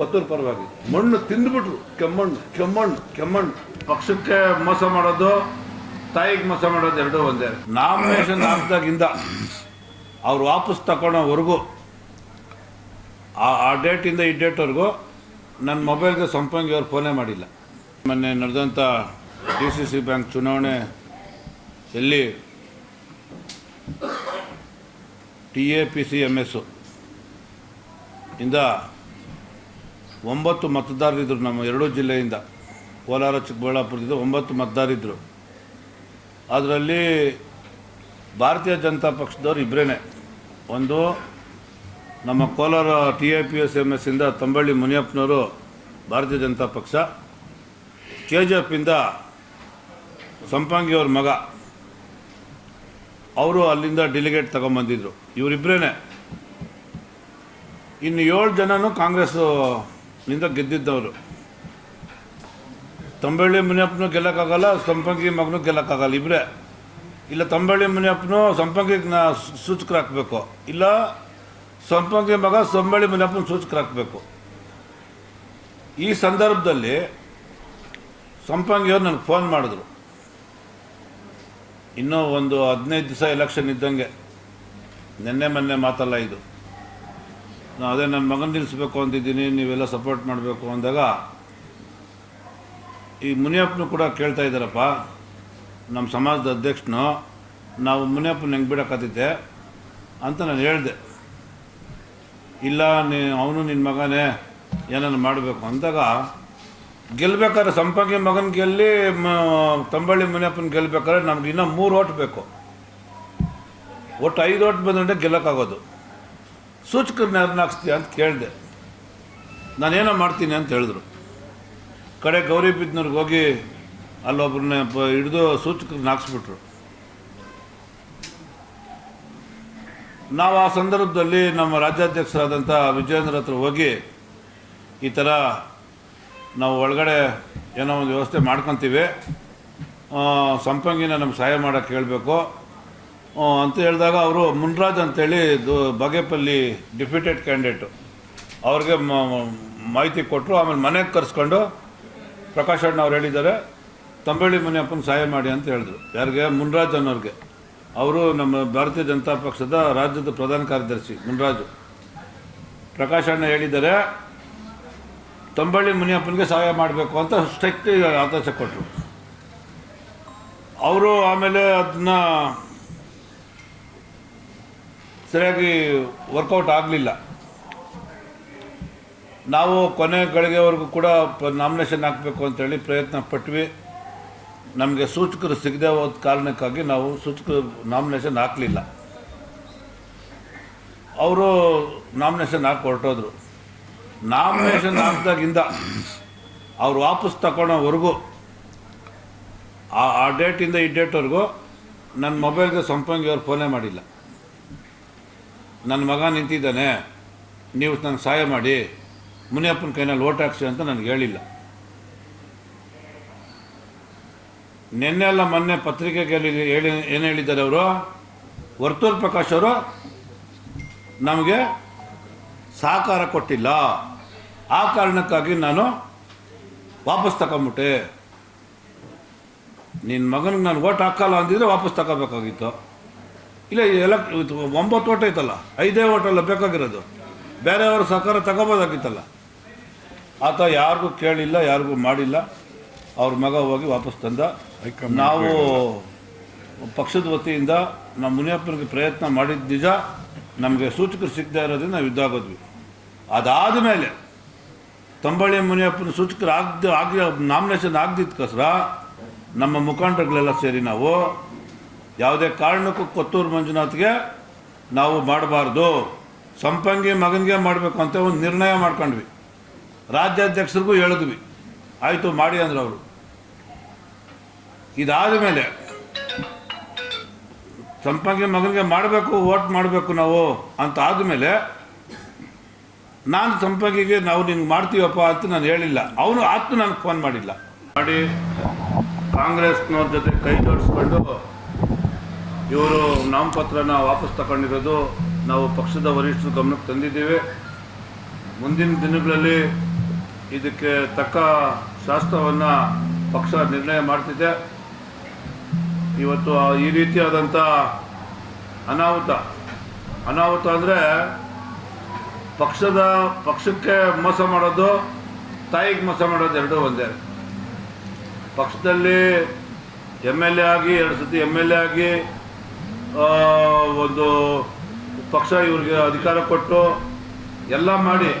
ಕೊತ್ತೂರು ಪರವಾಗಿ ಮಣ್ಣು ತಿಂದ್ಬಿಟ್ರು. ಕೆಮ್ಮಣ್ಣು ಕೆಮ್ಮಣ್ಣು ಕೆಮ್ಮಣ್ಣು. ಪಕ್ಷಕ್ಕೆ ಮೋಸ ಮಾಡೋದು, ತಾಯಿಗೆ ಮೋಸ ಮಾಡೋದು ಎರಡೂ ಒಂದೇ. ನಾಮಿನೇಷನ್ ಹಾಕಿದಾಗಿಂದ ಅವ್ರು ವಾಪಸ್ ತಗೊಳ್ಳೋವರೆಗೂ ಆ ಆ ಡೇಟಿಂದ ಈ ಡೇಟ್ವರೆಗೂ ನನ್ನ ಮೊಬೈಲ್ಗೆ ಸಂಪಂಗಿ ಅವ್ರು ಫೋನೇ ಮಾಡಿಲ್ಲ. ಮೊನ್ನೆ ನಡೆದಂಥ ಡಿ ಸಿ ಸಿ ಬ್ಯಾಂಕ್ ಚುನಾವಣೆ ಎಲ್ಲಿ T A P C M S ಇಂದ ಒಂಬತ್ತು ಮತದಾರರಿದ್ದರು ನಮ್ಮ ಎರಡೂ ಜಿಲ್ಲೆಯಿಂದ. ಕೋಲಾರ, ಚಿಕ್ಕಬಳ್ಳಾಪುರದಿಂದ ಒಂಬತ್ತು ಮತದಾರರಿದ್ದರು ಅದರಲ್ಲಿ ಭಾರತೀಯ ಜನತಾ ಪಕ್ಷದವ್ರು ಇಬ್ಬರೇ ಒಂದು ನಮ್ಮ Kolar T I P S M ಎಸ್ಸಿಂದ Thamballi ಮುನಿಯಪ್ಪನವರು ಭಾರತೀಯ ಜನತಾ ಪಕ್ಷ. ಕೆ ಜಿ ಎಫ್ಪಿಂದ ಸಂಪಂಗಿಯವ್ರ ಮಗ. ಅವರು ಅಲ್ಲಿಂದ ಡೆಲಿಗೇಟ್ ತಗೊಂಬಂದಿದ್ರು. ಇವರಿಬ್ಬರೇ ಇನ್ನು ಏಳು ಜನನು ಕಾಂಗ್ರೆಸ್ ನಿಂದ ಗೆದ್ದಿದ್ದವರು. ತಂಬಳ್ಳಿ ಮುನಿಯಪ್ಪನು ಗೆಲ್ಲಕ್ಕಾಗಲ್ಲ, ಸಂಪಂಗಿ ಮಗನೂ ಗೆಲ್ಲಕ್ಕಾಗಲ್ಲ ಇಬ್ಬರೇ ಇಲ್ಲ ತಂಬಳ್ಳಿ ಮುನಿಯಪ್ಪನು ಸಂಪಂಗಿಗೆ ನಾ ಸೂಚಕರು ಹಾಕಬೇಕು. ಇಲ್ಲ ಸಂಪಂಗಿ ಮಗ ಸಂಬಳ್ಳಿ ಮುನಿಯಪ್ಪನ ಸೂಚಕರಾಕಬೇಕು ಈ ಸಂದರ್ಭದಲ್ಲಿ ಸಂಪಂಗಿಯವರು ನನಗೆ ಫೋನ್ ಮಾಡಿದ್ರು. ಇನ್ನೂ ಒಂದು ಹದಿನೈದು ದಿವಸ ಎಲೆಕ್ಷನ್ ಇದ್ದಂಗೆ. ನಿನ್ನೆ ಮೊನ್ನೆ ಮಾತಲ್ಲ ಇದು. ನಾನು ಅದೇ ನನ್ನ ಮಗನ ನಿಲ್ಲಿಸ್ಬೇಕು ಅಂತಿದ್ದೀನಿ, ನೀವೆಲ್ಲ ಸಪೋರ್ಟ್ ಮಾಡಬೇಕು ಅಂದಾಗ ಈ ಮುನಿಯಪ್ಪನು ಕೂಡ ಕೇಳ್ತಾ ಇದ್ದಾರಪ್ಪ. ನಮ್ಮ ಸಮಾಜದ ಅಧ್ಯಕ್ಷನು, ನಾವು ಮುನಿಯಪ್ಪನ ಹೆಂಗೆ ಬಿಡೋಕ್ಕಾತಿದ್ದೆ ಅಂತ ನಾನು ಹೇಳಿದೆ. ಇಲ್ಲ, ನೀ ಅವನು ನಿನ್ನ ಮಗನೇ ಏನನ್ನು ಮಾಡಬೇಕು ಅಂದಾಗ ಗೆಲ್ಲಬೇಕಾದ್ರೆ ಸಂಪಂಗಿ ಮಗನ ಗೆಲ್ಲಿ ತಂಬಳ್ಳಿ ಮುನಿಯಪ್ಪನ ಗೆಲ್ಲಬೇಕಾದ್ರೆ ನಮ್ಗೆ ಇನ್ನೂ ಮೂರು ಓಟ್ ಬೇಕು. ಒಟ್ಟು ಐದು ಓಟ್ ಬಂದ್ರೆ ಗೆಲ್ಲಕ್ಕಾಗೋದು. ಸೂಚಕರನ್ನ ಯಾರನ್ನ ಹಾಕ್ಸ್ತೀಯ ಅಂತ ಕೇಳಿದೆ. ನಾನೇನೋ ಮಾಡ್ತೀನಿ ಅಂತ ಹೇಳಿದ್ರು. ಕಡೆ ಗೌರಿಬಿದ್ನೂರ್ಗೆ ಹೋಗಿ ಅಲ್ಲೊಬ್ಬರನ್ನ ಹಿಡಿದು ಸೂಚಕರನ್ನ ಹಾಕ್ಸ್ಬಿಟ್ರು. ನಾವು ಆ ಸಂದರ್ಭದಲ್ಲಿ ನಮ್ಮ ರಾಜ್ಯಾಧ್ಯಕ್ಷರಾದಂಥ ವಿಜಯೇಂದ್ರ ಹತ್ರ ಹೋಗಿ ಈ ಥರ ನಾವು ಒಳಗಡೆ ಏನೋ ಒಂದು ವ್ಯವಸ್ಥೆ ಮಾಡ್ಕೊತೀವಿ. ಸಂಪಂಗಿನ ನಮ್ಗೆ ಸಹಾಯ ಮಾಡೋಕ್ಕೆ ಹೇಳಬೇಕು. ಅಂತ ಹೇಳಿದಾಗ ಅವರು ಮುನ್ರಾಜ್ ಅಂತೇಳಿ ಬಗೆಪಲ್ಲಿ ಡಿಪ್ಯೂಟೆಡ್ ಕ್ಯಾಂಡಿಡೇಟು. ಅವ್ರಿಗೆ ಮಾಹಿತಿ ಕೊಟ್ಟರು ಆಮೇಲೆ ಮನೆಗೆ ಕರೆಸ್ಕೊಂಡು ಪ್ರಕಾಶ್ ಅಣ್ಣ ಅವ್ರು ಹೇಳಿದ್ದಾರೆ, ತಂಬಳ್ಳಿ ಮುನಿಯಪ್ಪನ ಸಹಾಯ ಮಾಡಿ ಅಂತ ಹೇಳಿದ್ರು. ಯಾರಿಗೆ? ಮುನ್ರಾಜ್ ಅನ್ನೋರಿಗೆ. ಅವರು ನಮ್ಮ ಭಾರತೀಯ ಜನತಾ ಪಕ್ಷದ ರಾಜ್ಯದ ಪ್ರಧಾನ ಕಾರ್ಯದರ್ಶಿ, ಮುನ್ರಾಜು. ಪ್ರಕಾಶ್ ಅಣ್ಣ ಹೇಳಿದ್ದಾರೆ, ತಂಬಳ್ಳಿ ಮುನಿಯಪ್ಪನಿಗೆ ಸಹಾಯ ಮಾಡಬೇಕು ಅಂತ ಸ್ಟ್ರಿಕ್ಟ್ ಆದೇಶ ಕೊಟ್ಟರು ಅವರು ಆಮೇಲೆ ಅದನ್ನ ಸರಿಯಾಗಿ ವರ್ಕೌಟ್ ಆಗಲಿಲ್ಲ. ನಾವು ಕೊನೆ ಗಳಿಗೆವರೆಗೂ ಕೂಡ ನಾಮಿನೇಷನ್ ಹಾಕಬೇಕು ಅಂತೇಳಿ ಪ್ರಯತ್ನ ಪಟ್ವಿ. ನಮಗೆ ಸೂಚಕರು ಸಿಗದೆ ಹೋದ ಕಾರಣಕ್ಕಾಗಿ ನಾವು ಸೂಚಕರು ನಾಮಿನೇಷನ್ ಹಾಕಲಿಲ್ಲ. ಅವರು ನಾಮಿನೇಷನ್ ಹಾಕಿ ಹೊರಟೋದ್ರು. ನಾಮಿನೇಷನ್ ಹಾಕಿದಾಗಿಂದ ಅವ್ರು ವಾಪಸ್ ತಗೊಳ್ಳೋವರೆಗೂ ಆ ಆ ಡೇಟಿಂದ ಈ ಡೇಟ್ವರೆಗೂ ನನ್ನ ಮೊಬೈಲ್ಗೆ ಸಂಪಂಗಿ ಅವ್ರು ಫೋನೇ ಮಾಡಿಲ್ಲ. ನನ್ನ ಮಗ ನಿಂತಿದ್ದಾನೆ, ನೀವು ನನಗೆ ಸಹಾಯ ಮಾಡಿ, ಮುನಿಯಪ್ಪನ ಕೈನಲ್ಲಿ ಓಟ್ ಹಾಕ್ಸಿ ಅಂತ ನನಗೆ ಹೇಳಿಲ್ಲ. ನಿನ್ನೆ ಅಲ್ಲ ಮೊನ್ನೆ ಪತ್ರಿಕೆಗೆ ಹೇಳಿ, ಏನು ಹೇಳಿದ್ದಾರೆ ಅವರು? ವರ್ತೂರ್ ಪ್ರಕಾಶ್ ಅವರು ನಮಗೆ ಸಹಕಾರ ಕೊಟ್ಟಿಲ್ಲ. ಆ ಕಾರಣಕ್ಕಾಗಿ ನಾನು ವಾಪಸ್ ತಗೊಂಬಿಟ್ಟೆ. ನಿನ್ನ ಮಗನಿಗೆ ನಾನು ಓಟ್ ಹಾಕಲ್ಲ ಅಂದಿದ್ರೆ ವಾಪಸ್ ತಗೋಬೇಕಾಗಿತ್ತು. ಇಲ್ಲ ಎಲ್ಲ ಒಂಬತ್ತು ಓಟ ಐತಲ್ಲ ಐದೇ ಓಟಲ್ಲ ಬೇಕಾಗಿರೋದು. ಬೇರೆಯವರು ಸಹಕಾರ ತಗೋಬೋದಾಗಿತ್ತಲ್ಲ. ಆತ ಯಾರಿಗೂ ಕೇಳಿಲ್ಲ ಯಾರಿಗೂ ಮಾಡಿಲ್ಲ. ಅವ್ರ ಮಗ ಹೋಗಿ ವಾಪಸ್ ತಂದ. ನಾವು ಪಕ್ಷದ ವತಿಯಿಂದ ನಮ್ಮ ಮುನಿಯಪ್ಪನಿಗೆ ಪ್ರಯತ್ನ ಮಾಡಿದ ನಿಜ ನಮಗೆ ಸೂಚಕರು ಸಿಗದೆ ಇರೋದ್ರಿಂದ ನಾವು ಇದ್ದಾಗೋದ್ವಿ ಅದಾದ ಮೇಲೆ ತಂಬಳಿ ಮುನಿಯಪ್ಪನ ಸೂಚಕರು ಆಗ್ದ ಆಗಿ ನಾಮಿನೇಷನ್ ಆಗದಿದ್ದಕ್ಕೋಸ್ಕರ ನಮ್ಮ ಮುಖಂಡರುಗಳೆಲ್ಲ ಸೇರಿ ನಾವು ಯಾವುದೇ ಕಾರಣಕ್ಕೂ ಕೊತ್ತೂರು ಮಂಜುನಾಥ್ಗೆ ನಾವು ಮಾಡಬಾರ್ದು. ಸಂಪಂಗಿ ಮಗನಿಗೆ ಮಾಡಬೇಕು ಅಂತ ಒಂದು ನಿರ್ಣಯ ಮಾಡ್ಕೊಂಡ್ವಿ. ರಾಜ್ಯಾಧ್ಯಕ್ಷರಿಗೂ ಹೇಳಿದ್ವಿ. ಆಯಿತು, ಮಾಡಿ ಅಂದ್ರೆ ಅವರು. ಇದಾದ ಮೇಲೆ ಸಂಪಂಗಿ ಮಗನಿಗೆ ಮಾಡಬೇಕು ಓಟ್ ಮಾಡಬೇಕು ನಾವು ಅಂತ ಆದಮೇಲೆ ನಾನು ಸಂಪಂಗಿಗೆ ನಾವು ನಿಂಗೆ ಮಾಡ್ತೀವಪ್ಪ ಅಂತ ನಾನು ಹೇಳಿಲ್ಲ. ಅವನು ಆತು ನನಗೆ ಫೋನ್ ಮಾಡಿಲ್ಲ. ಮಾಡಿ ಕಾಂಗ್ರೆಸ್ನವ್ರ ಜೊತೆ ಕೈ ಜೋಡಿಸ್ಕೊಂಡು ಇವರು ನಾಮಪತ್ರನ ವಾಪಸ್ ತಗೊಂಡಿರೋದು ನಾವು ಪಕ್ಷದ ವರಿಷ್ಠರ ಗಮನಕ್ಕೆ ತಂದಿದ್ದೇವೆ. ಮುಂದಿನ ದಿನಗಳಲ್ಲಿ ಇದಕ್ಕೆ ತಕ್ಕ ಶಾಸ್ತ್ರವನ್ನು ಪಕ್ಷ ನಿರ್ಣಯ ಮಾಡ್ತಿದೆ. ಇವತ್ತು ಈ ರೀತಿಯಾದಂಥ ಅನಾಹುತ. ಅನಾಹುತ ಅಂದರೆ ಪಕ್ಷದ ಪಕ್ಷಕ್ಕೆ ಮೋಸ ಮಾಡೋದು, ತಾಯಿಗೆ ಮೋಸ ಮಾಡೋದು ಎರಡೂ ಒಂದೇ. ಪಕ್ಷದಲ್ಲಿ ಎಂ ಎಲ್ ಎ ಆಗಿ, ಎರಡು ಸತಿ ಎಂ ಎಲ್ ಎ ಆಗಿ ಒಂದು ಪಕ್ಷ ಇವ್ರಿಗೆ ಅಧಿಕಾರ ಕೊಟ್ಟು ಎಲ್ಲ ಮಾಡಿ,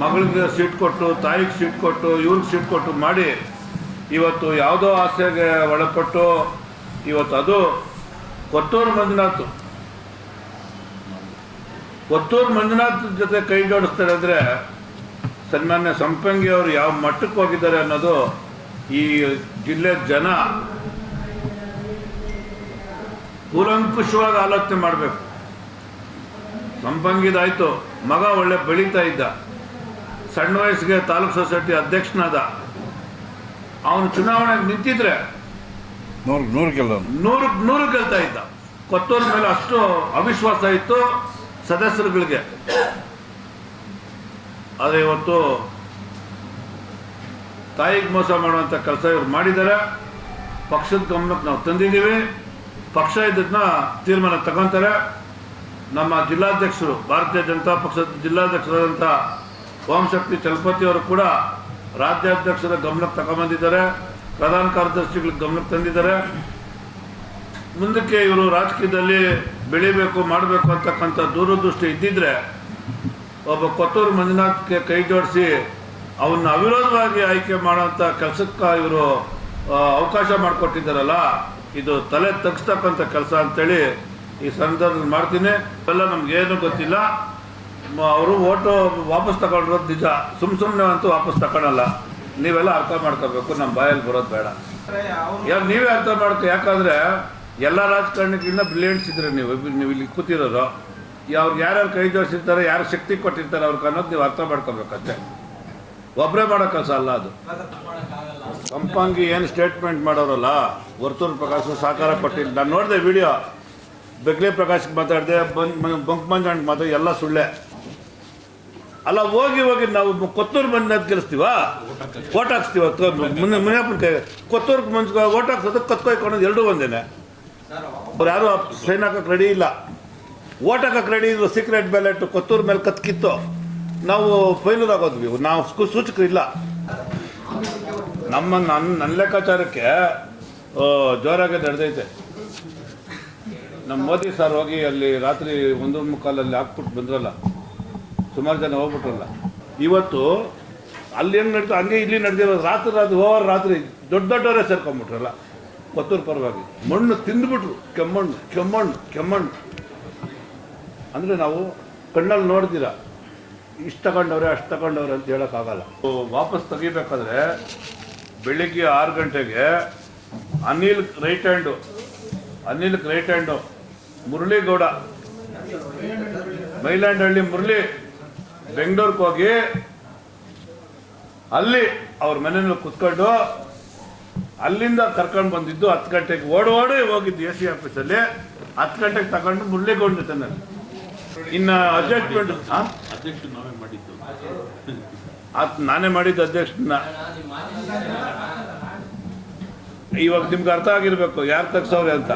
ಮಗಳಿಗೆ ಸೀಟ್ ಕೊಟ್ಟು, ತಾಯಿಗೆ ಸೀಟ್ ಕೊಟ್ಟು ಇವ್ರಿಗೆ ಸೀಟ್ ಕೊಟ್ಟು ಮಾಡಿ, ಇವತ್ತು ಯಾವುದೋ ಆಸೆಗೆ ಒಳಪಟ್ಟು ಇವತ್ತು ಅದು ಕೊತ್ತೂರು ಮಂಜುನಾಥ್. ಕೊತ್ತೂರು ಮಂಜುನಾಥ್ ಜೊತೆ ಕೈ ಜೋಡಿಸ್ತಾರೆ ಅಂದರೆ ಸನ್ಮಾನ್ಯ ಸಂಪಂಗಿ ಅವರು ಯಾವ ಮಟ್ಟಕ್ಕೆ ಹೋಗಿದ್ದಾರೆ ಅನ್ನೋದು ಈ ಜಿಲ್ಲೆ ಜನ ಕೂಲಂಕುಷವಾಗಿ ಆಲೋಚನೆ ಮಾಡಬೇಕು. ಸಂಪಂಗಿದಾಯ್ತು. ಮಗ ಒಳ್ಳೆ ಬೆಳೀತಾ ಇದ್ದ. ಸಣ್ಣ ವಯಸ್ಸಿಗೆ ತಾಲೂಕ್ ಸೊಸೈಟಿ ಅಧ್ಯಕ್ಷನಾದ. ಅವನು ಚುನಾವಣೆಗೆ ನಿಂತಿದ್ರೆ ನೂರು ನೂರು ಗೆಲ್ಲೋನು. ನೂರು ನೂರು ಗೆಲ್ತಾ ಇದ್ದ. ಕೊತ್ತೂರ ಮೇಲೆ ಅಷ್ಟು ಅವಿಶ್ವಾಸ ಇತ್ತು ಸದಸ್ಯರುಗಳಿಗೆ. ಆದರೆ ಇವತ್ತು ತಾಯಿಗೆ ಮೋಸ ಮಾಡುವಂಥ ಕೆಲಸ ಇವ್ರು ಮಾಡಿದ್ದಾರೆ. ಪಕ್ಷದ ಗಮನಕ್ಕೆ ನಾವು ತಂದಿದ್ದೀವಿ. ಪಕ್ಷ ಇದನ್ನ ತೀರ್ಮಾನ ತಗೊಂತಾರೆ. ನಮ್ಮ ಜಿಲ್ಲಾಧ್ಯಕ್ಷರು, ಭಾರತೀಯ ಜನತಾ ಪಕ್ಷದ ಜಿಲ್ಲಾಧ್ಯಕ್ಷರಾದಂಥ ಓಂಶಕ್ತಿ ಚಲಪತಿ ಅವರು ಕೂಡ ರಾಜ್ಯಾಧ್ಯಕ್ಷರ ಗಮನಕ್ಕೆ ತಗೊಂಬಂದಿದ್ದಾರೆ. ಪ್ರಧಾನ ಕಾರ್ಯದರ್ಶಿಗಳ ಗಮನಕ್ಕೆ ತಂದಿದ್ದಾರೆ. ಮುಂದಕ್ಕೆ ಇವರು ರಾಜಕೀಯದಲ್ಲಿ ಬೆಳಿಬೇಕು, ಮಾಡಬೇಕು ಅಂತಕ್ಕಂಥ ದೂರದೃಷ್ಟಿ ಇದ್ದಿದ್ರೆ ಒಬ್ಬ ಕೊತ್ತೂರು ಮಂಜುನಾಥ್ಗೆ ಕೈ ಜೋಡಿಸಿ ಅವನ್ನ ಅವಿರೋಧವಾಗಿ ಆಯ್ಕೆ ಮಾಡೋಂಥ ಕೆಲಸಕ್ಕೆ ಇವರು ಅವಕಾಶ ಮಾಡಿಕೊಟ್ಟಿದ್ದಾರಲ್ಲ ಇದು ತಲೆ ತಗ್ಸ್ತಕ್ಕಂಥ ಕೆಲಸ ಅಂತೇಳಿ ಈ ಸಂದರ್ಭದಲ್ಲಿ ಮಾಡ್ತೀನಿ. ಎಲ್ಲ ನಮ್ಗೇನು ಗೊತ್ತಿಲ್ಲ. ಅವರು ಓಟು ವಾಪಸ್ ತಗೊಂಡಿರೋದು ನಿಜ. ಸುಮ್ ಸುಮ್ಮನೆ ಅಂತೂ ವಾಪಸ್ ತಗೊಳಲ್ಲ. ನೀವೆಲ್ಲ ಅರ್ಥ ಮಾಡ್ಕೋಬೇಕು. ನಮ್ಮ ಬಾಯಲ್ಲಿ ಬರೋದು ಬೇಡ. ಯಾಕೆ ನೀವೇ ಅರ್ಥ ಮಾಡ್ಕೊ, ಯಾಕಂದರೆ ಎಲ್ಲ ರಾಜಕಾರಣಿಗಿಂತ ಬ್ರಿಲಿಯಂಟ್ಸ್ ಇದ್ರೆ ನೀವು ನೀವು ಇಲ್ಲಿ ಕೂತಿರೋರು ಅವ್ರಿಗೆ ಯಾರ್ಯಾರು ಕೈ ಜೋಡಿಸಿರ್ತಾರೆ, ಯಾರು ಶಕ್ತಿ ಕೊಟ್ಟಿರ್ತಾರೆ ಅವ್ರಿಗೆ ಅನ್ನೋದು ನೀವು ಅರ್ಥ ಮಾಡ್ಕೋಬೇಕಂತೆ ಒಬ್ಬರೇ ಮಾಡೋ ಕೆಲಸ ಅಲ್ಲ ಅದು. ಕಂಪಂಗಿ ಏನು ಸ್ಟೇಟ್ಮೆಂಟ್ ಮಾಡೋರಲ್ಲ? ವರ್ತೂರು ಪ್ರಕಾಶ್ ಸಹಕಾರ ಕೊಟ್ಟಿಲ್ಲ ನಾನು ನೋಡಿದೆ ವಿಡಿಯೋ ಬೆಗ್ಲಿ ಪ್ರಕಾಶ್ಗೆ ಮಾತಾಡಿದೆ ಬಂಕ್ ಮಂಜಾಣ್ಗೆ ಮಾತಾಡಿ ಎಲ್ಲ ಸುಳ್ಳೆ. ಅಲ್ಲ ಹೋಗಿ ಹೋಗಿ ನಾವು ಕೊತ್ತೂರು ಮಂಜು ಗೆಲ್ಲಿಸ್ತೀವ ಓಟ್ ಹಾಕ್ಸ್ತೀವ? ಮುನ್ನೆ ಮುನಿಯಪ್ಪನ ಕೈ ಕೊತ್ತೂರು ಮಂಜು ಓಟ್ ಹಾಕ್ಸೋದು ಕತ್ಕೊಯ್ಕೊಂಡು ಎರಡೂ ಒಂದೇನೆ. ಅವ್ರು ಯಾರು ಸೈನ್ ಹಾಕಕ್ಕೆ ರೆಡಿ ಇಲ್ಲ. ಓಟ್ ಹಾಕಕ್ಕೆ ರೆಡಿ ಇದ್ರು ಸೀಕ್ರೆಟ್ ಬ್ಯಾಲೆಟ್ ಕೊತ್ತೂರು ಮೇಲೆ ಕತ್ಕಿತ್ತು. ನಾವು ಫೈಲೂರ್ ಆಗೋದ್ವಿ. ನಾವು ಸೂಚಕರು ಇಲ್ಲ ನಮ್ಮ ನನ್ನ ನನ್ನ ಲೆಕ್ಕಾಚಾರಕ್ಕೆ ಜೋರಾಗಿ ನಡೆದೈತೆ. ನಮ್ಮ ಮೋದಿ ಸರ್ ಹೋಗಿ ಅಲ್ಲಿ ರಾತ್ರಿ ಒಂದು ಮುಕ್ಕಾಲಲ್ಲಿ ಹಾಕ್ಬಿಟ್ಟು ಬಂದ್ರಲ್ಲ, ಸುಮಾರು ಜನ ಹೋಗ್ಬಿಟ್ರಲ್ಲ. ಇವತ್ತು ಅಲ್ಲಿ ಹೆಂಗೆ ನಡೀತು ಹಂಗೆ ಇಲ್ಲಿ ನಡೆದಿರೋ ರಾತ್ರಿ ರಾತ್ರಿ ಓವರ್ ರಾತ್ರಿ ದೊಡ್ಡ ದೊಡ್ಡವರೇ ಸೇರ್ಕೊಂಡ್ಬಿಟ್ರಲ್ಲ ಕೊತ್ತೂರು ಪರವಾಗಿ. ಮಣ್ಣು ತಿಂದ್ಬಿಟ್ರು, ಕೆಮ್ಮಣ್ಣು ಕೆಮ್ಮಣ್ಣು ಕೆಮ್ಮಣ್ಣು. ಅಂದರೆ ನಾವು ಕಣ್ಣಲ್ಲಿ ನೋಡ್ತೀರ? ಇಷ್ಟು ತಗೊಂಡವ್ರೆ, ಅಷ್ಟು ತಗೊಂಡವ್ರೆ ಅಂತ ಹೇಳೋಕ್ಕಾಗಲ್ಲ. ವಾಪಸ್ ತೆಗಿಬೇಕಾದ್ರೆ ಬೆಳಿಗ್ಗೆ ಆರು ಗಂಟೆಗೆ Anil right hand, Anil right hand, Muraligowda, Mylandahalli Murali ಬೆಂಗಳೂರಿಗೆ ಹೋಗಿ ಅಲ್ಲಿ ಅವ್ರ ಮನೆಯಲ್ಲಿ ಕುತ್ಕೊಂಡು ಅಲ್ಲಿಂದ ಕರ್ಕೊಂಡು ಬಂದಿದ್ದು ಹತ್ತು ಗಂಟೆಗೆ ಓಡಿ ಓಡಿ ಹೋಗಿದ್ದು ಎ ಸಿ ಆಫೀಸಲ್ಲಿ. ಹತ್ತು ಗಂಟೆಗೆ ತಗೊಂಡು ಮುರಳಿಗೌಡ ಜೊತೆನಲ್ಲಿ. ಇನ್ನು ಅಡ್ಜಸ್ಟ್ಮೆಂಟ್ ಅದ್ ನಾನೇ ಮಾಡಿದ್ದು ಅಧ್ಯಕ್ಷನ. ಇವಾಗ ನಿಮ್ಗೆ ಅರ್ಥ ಆಗಿರ್ಬೇಕು ಯಾರು ತಗ್ಸವ್ರೆ ಅಂತ.